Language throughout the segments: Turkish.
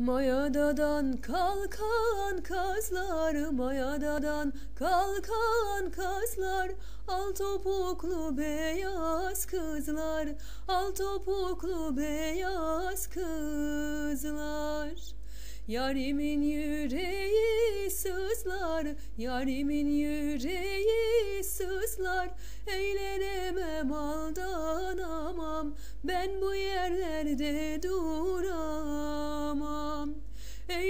Mayadadan kalkan kazlar, mayadadan kalkan kazlar. Al topuklu beyaz kızlar, al topuklu beyaz kızlar. Yarimin yüreği sızlar, yarimin yüreği sızlar. Eğlenemem aldanamam, ben bu yerlerde duramam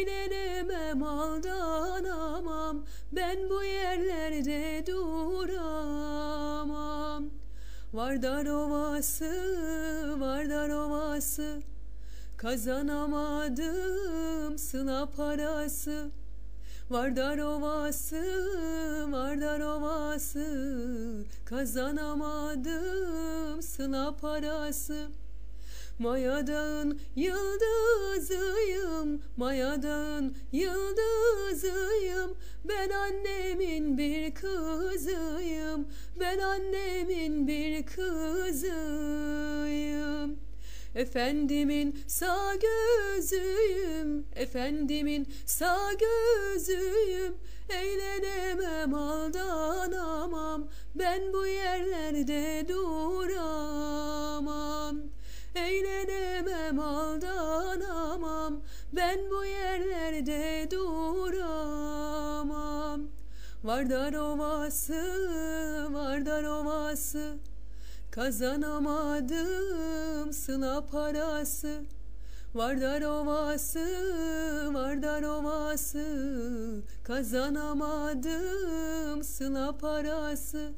Eğlenemem aldanamam, ben bu yerlerde duramam. Vardar ovası, Vardar ovası. Kazanamadım sıla parası. Vardar ovası, Vardar ovası. Kazanamadım sıla parası Maya dağın yıldızıyım Maya dağın yıldızıyım Ben annemin bir kızıyım Ben annemin bir kızıyım Efendimin sağ gözüyüm, efendimin sağ gözüyüm. Eğlenemem aldanamam, ben bu yerlerde duramam. Eğlenemem aldanamam, ben bu yerlerde duramam. Vardar ovası, Vardar ovası. Kazanamadım sıla parası Vardar ovası, Vardar ovası Kazanamadım sıla parası